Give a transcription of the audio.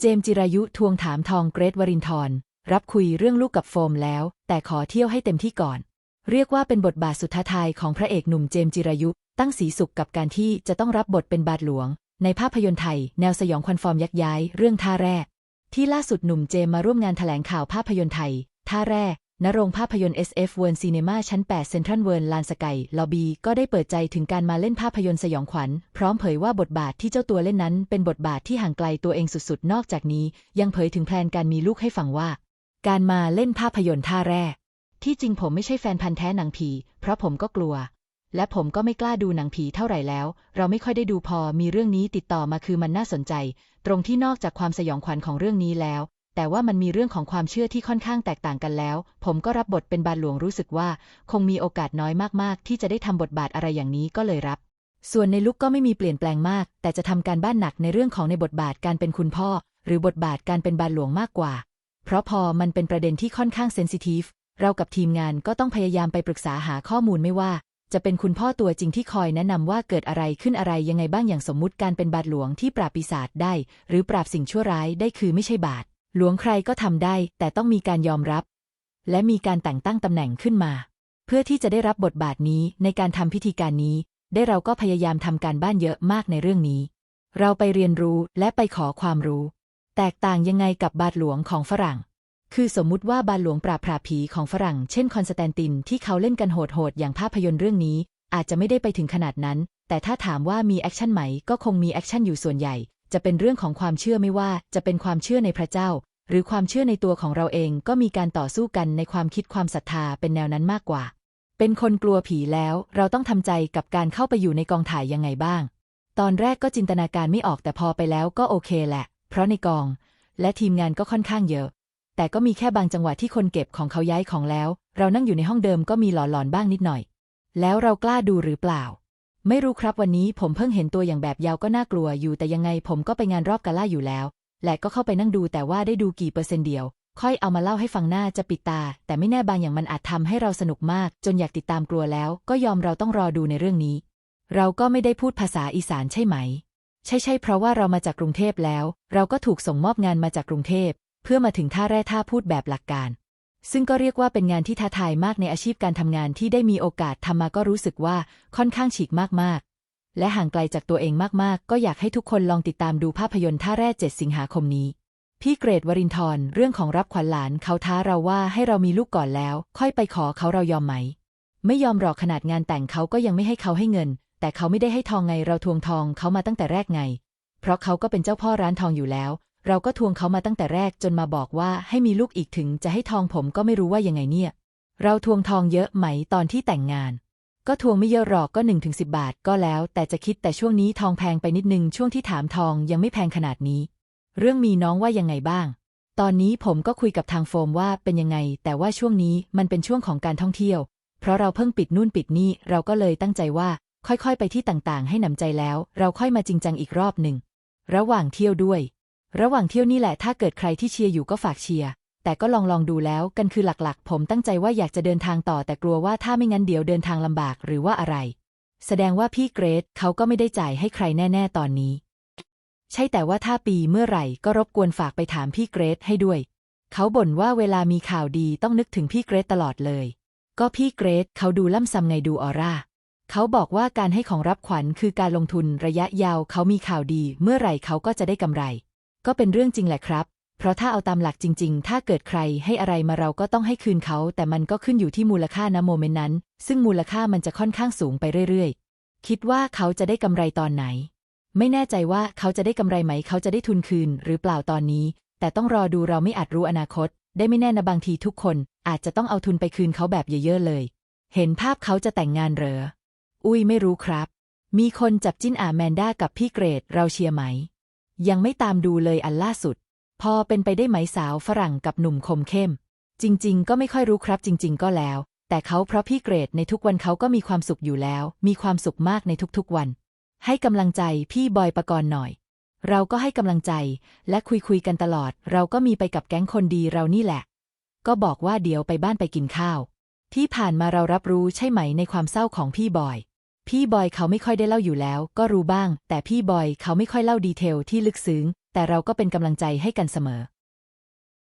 เจมส์จิรายุทวงถามทองเกรทวรินทร์รับคุยเรื่องลูกกับโฟมแล้ว แต่ขอเที่ยวให้เต็มที่ก่อน เรียกว่าเป็นบทบาทสุดท้าทายของพระเอกหนุ่มเจมส์จิรายุ ตั้งสีสุขกับการที่จะต้องรับบทเป็นบาทหลวง ในภาพยนตร์ไทย แนวสยองควันฟอร์มยักย้าย เรื่องท่าแร่ที่ล่าสุดหนุ่มเจมมาร่วมงานแถลงข่าวภาพยนตร์ไทย ท่าแร่ ณโรงภาพยนตร์ SF World Cinema ชั้น8 Central World ลานสกายลอบบีก็ได้เปิดใจถึงการมาเล่นภาพยนตร์สยองขวัญ พร้อมเผยว่าบทบาทที่เจ้าตัวเล่นนั้น เป็นบทบาทที่ห่างไกลตัวเองสุดๆ นอกจากนี้ ยังเผยถึงแพลนการมีลูกให้ฟังว่า การมาเล่นภาพยนตร์ท่าแร่ที่จริงผมไม่ใช่แฟนพันธ์แท้หนังผี เพราะผมก็กลัว และผมก็ไม่กล้าดูหนังผีเท่าไหร่แล้ว เราไม่ค่อยได้ดูพอมีเรื่องนี้ติดต่อมาคือมันน่าสนใจ ตรงที่นอกจากความสยองขวัญของเรื่องนี้แล้ว แต่ว่ามันมีเรื่องของความเชื่อที่ค่อนข้างแตกต่างกันแล้ว ผมก็รับบทเป็นบาทหลวงรู้สึกว่า คงมีโอกาสน้อยมากๆ ที่จะได้ทำบทบาทอะไรอย่างนี้ก็เลยรับ ส่วนในลุกก็ไม่มีเปลี่ยนแปลงมาก แต่จะทำการบ้านหนักในเรื่องของในบทบาทการเป็นคุณพ่อ หรือบทบาทการเป็นบาทหลวงมากกว่า เพราะพอมันเป็นประเด็นที่ค่อนข้างเซนซิทีฟเรากับทีมงานก็ต้องพยายามไปปรึกษาหาข้อมูลไม่ว่า จะเป็นคุณพ่อตัวจริงที่คอยแนะนำว่าเกิดอะไรขึ้นอะไรยังไงบ้างอย่างสมมุติการเป็นบาทหลวงที่ปราบปีศาจได้ หรือปราบสิ่งชั่วร้ายได้คือไม่ใช่บาท หลวงใครก็ทำได้ แต่ต้องมีการยอมรับ และมีการแต่งตั้งตำแหน่งขึ้นมา เพื่อที่จะได้รับบทบาทนี้ในการทำพิธีการนี้ ได้เราก็พยายามทำการบ้านเยอะมากในเรื่องนี้ เราไปเรียนรู้และไปขอความรู้ แตกต่างยังไงกับบาทหลวงของฝรั่ง คือสมมุติว่าบาทหลวงปราบปราผีของฝรั่ง เช่นคอนสแตนตินที่เขาเล่นกันโหดๆอย่างภาพยนตร์เรื่องนี้ อาจจะไม่ได้ไปถึงขนาดนั้น แต่ถ้าถามว่ามีแอคชั่นไหมก็คงมีแอคชั่นอยู่ส่วนใหญ่จะเป็นเรื่องของความเชื่อไม่ว่าจะเป็นความเชื่อในพระเจ้า หรือความเชื่อในตัวของเราเองก็มีการต่อสู้กันในความคิดความศรัทธาเป็นแนวนั้นมากกว่า เป็นคนกลัวผีแล้ว เราต้องทำใจกับการเข้าไปอยู่ในกองถ่ายยังไงบ้าง ตอนแรกก็จินตนาการไม่ออกแต่พอไปแล้วก็โอเคแหละ เพราะในกอง และทีมงานก็ค่อนข้างเยอะ แต่ก็มีแค่บางจังหวะที่คนเก็บของเขาย้ายของแล้ว เรานั่งอยู่ในห้องเดิมก็มีหลอนๆบ้างนิดหน่อย แล้วเรากล้าดูหรือเปล่าไม่รู้ครับวันนี้ผมเพิ่งเห็นตัวอย่างแบบยาวก็น่ากลัวอยู่แต่ยังไงผมก็ไปงานรอบกาล่าอยู่แล้ว และก็เข้าไปนั่งดูแต่ว่าได้ดูกี่เปอร์เซ็นต์เดียว ค่อยเอามาเล่าให้ฟังหน้าจะปิดตา แต่ไม่แน่บางอย่างมันอาจทำให้เราสนุกมาก จนอยากติดตามกลัวแล้ว ก็ยอมเราต้องรอดูในเรื่องนี้ เราก็ไม่ได้พูดภาษาอีสานใช่ไหม ใช่ใช่เพราะว่าเรามาจากกรุงเทพแล้ว เราก็ถูกส่งมอบงานมาจากกรุงเทพ เพื่อมาถึงท่าแร่ท่าพูดแบบหลักการ ซึ่งก็เรียกว่าเป็นงานที่ท้าทายมากในอาชีพการทำงานที่ได้มีโอกาสทำมาก็รู้สึกว่าค่อนข้างฉีกมากๆ และห่างไกลจากตัวเองมากๆ ก็อยากให้ทุกคนลองติดตามดูภาพยนตร์ท่าแร่7สิงหาคมนี้ พี่เกรดวรินทร์เรื่องของรับขวัญหลานเขาท้าเราว่าให้เรามีลูกก่อนแล้ว ค่อยไปขอเขาเรายอมไหม ไม่ยอมหรอกขนาดงานแต่งเขาก็ยังไม่ให้เขาให้เงิน แต่เขาไม่ได้ให้ทองไงเราทวงทองเขามาตั้งแต่แรกไง เพราะเขาก็เป็นเจ้าพ่อร้านทองอยู่แล้ว เราก็ทวงเขามาตั้งแต่แรกจนมาบอกว่าให้มีลูกอีกถึงจะให้ทองผมก็ไม่รู้ว่ายังไงเนี่ย เราทวงทองเยอะไหมตอนที่แต่งงาน ก็ทวงไม่เยอะหรอกก็1นถึงสิบาทก็แล้ว แต่จะคิดแต่ช่วงนี้ทองแพงไปนิดนึง ช่วงที่ถามทองยังไม่แพงขนาดนี้ เรื่องมีน้องว่ายังไงบ้าง ตอนนี้ผมก็คุยกับทางโฟมว่าเป็นยังไง แต่ว่าช่วงนี้มันเป็นช่วงของการท่องเที่ยว เพราะเราเพิ่งปิดนู่นปิดนี่เราก็เลยตั้งใจว่า ค่อยๆ ไปที่ต่างๆ ให้หนำใจแล้ว เราค่อยมาจริงจังอีกรอบหนึ่งระหว่างเที่ยวด้วย ระหว่างเที่ยวนี่แหละถ้าเกิดใครที่เชียร์อยู่ก็ฝากเชียร์ แต่ก็ลองลองดูแล้วกันคือหลักๆ ผมตั้งใจว่าอยากจะเดินทางต่อแต่กลัวว่าถ้าไม่งั้นเดี๋ยวเดินทางลำบากหรือว่าอะไร แสดงว่าพี่เกรซเขาก็ไม่ได้จ่ายให้ใครแน่ ๆ ตอนนี้ ใช่แต่ว่าถ้าปีเมื่อไหร่ก็รบกวนฝากไปถามพี่เกรซให้ด้วย เขาบ่นว่าเวลามีข่าวดีต้องนึกถึงพี่เกรซตลอดเลย ก็พี่เกรซเขาดูล่ำซำไงดูออร่าเขาบอกว่าการให้ของรับขวัญคือการลงทุนระยะยาวเขามีข่าวดี เมื่อไหร่เขาก็จะได้กำไร ก็เป็นเรื่องจริงแหละครับ เพราะถ้าเอาตามหลักจริง ๆ ถ้าเกิดใครให้อะไรมาเราก็ต้องให้คืนเขา แต่มันก็ขึ้นอยู่ที่มูลค่านะโมเมนต์นั้น ซึ่งมูลค่ามันจะค่อนข้างสูงไปเรื่อยๆ คิดว่าเขาจะได้กำไรตอนไหน ไม่แน่ใจว่าเขาจะได้กำไรไหม เขาจะได้ทุนคืนหรือเปล่าตอนนี้ แต่ต้องรอดูเราไม่อาจรู้อนาคต ได้ไม่แน่นะบางทีทุกคนอาจจะต้องเอาทุนไปคืนเขาแบบเยอะๆเลย เห็นภาพเขาจะแต่งงานเหรอ อุ้ยไม่รู้ครับ มีคนจับจิ้นอาแมนด้ากับพี่เกรดเราเชียร์ไหม ยังไม่ตามดูเลยอันล่าสุด พอเป็นไปได้ไหมสาวฝรั่งกับหนุ่มคมเข้ม จริง ๆ ก็ไม่ค่อยรู้ครับจริง ๆ ก็แล้ว แต่เขาเพราะพี่เกรดในทุกวันเขาก็มีความสุขอยู่แล้ว มีความสุขมากในทุกๆวัน ให้กำลังใจพี่บอยประกรณ์หน่อย เราก็ให้กำลังใจและคุยคุยๆกันตลอด เราก็มีไปกับแก๊งคนดีเรานี่แหละ ก็บอกว่าเดี๋ยวไปบ้านไปกินข้าว ที่ผ่านมาเรารับรู้ใช่ไหมในความเศร้าของพี่บอยพี่บอยเขาไม่ค่อยได้เล่าอยู่แล้ว ก็รู้บ้าง แต่พี่บอยเขาไม่ค่อยเล่าดีเทลที่ลึกซึ้ง แต่เราก็เป็นกำลังใจให้กันเสมอ